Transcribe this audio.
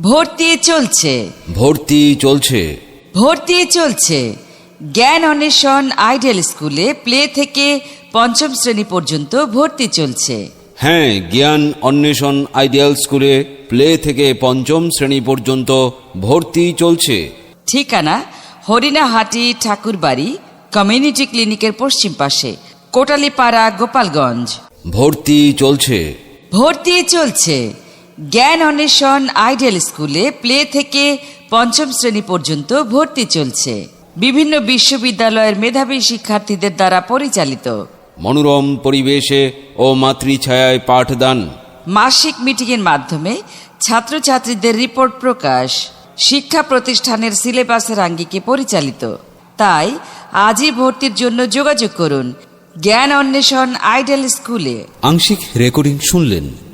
ভর্তি চলছে। ভর্তি চলছে। ভর্তি চলছে। জ্ঞান অন্বেষণ আইডিয়াল স্কুলে প্লে থেকে পঞ্চম শ্রেণি পর্যন্ত ভর্তি চলছে। হ্যাঁ জ্ঞান অন্বেষণ আইডিয়াল স্কুলে প্লে থেকে পঞ্চম শ্রেণি পর্যন্ত ভর্তি চলছে। ঠিকানা হরিণাহাটি ঠাকুরবাড়ি কমিউনিটি ক্লিনিকের পশ্চিম পাশে কোটালিপাড়া গোপালগঞ্জ। ভর্তি চলছে। ভর্তি চলছে। জ্ঞান অন্বেষণ আইডিয়াল স্কুলে প্লে থেকে পঞ্চম শ্রেণি পর্যন্ত ভর্তি চলছে। বিভিন্ন বিশ্ববিদ্যালয়ের মেধাবী শিক্ষার্থীদের দ্বারা পরিচালিত। মনোরম পরিবেশে ও মাতৃছায়ায় পাঠদান। মাসিক মিটিংয়ের মাধ্যমে ছাত্রছাত্রীদের রিপোর্ট প্রকাশ। শিক্ষা প্রতিষ্ঠানের সিলেবাসের আঙ্গিকে পরিচালিত। তাই আজই ভর্তির জন্য যোগাযোগ করুন। জ্ঞান অন্বেষণ আইডেল স্কুলে। আংশিক রেকর্ডিং শুনলেন।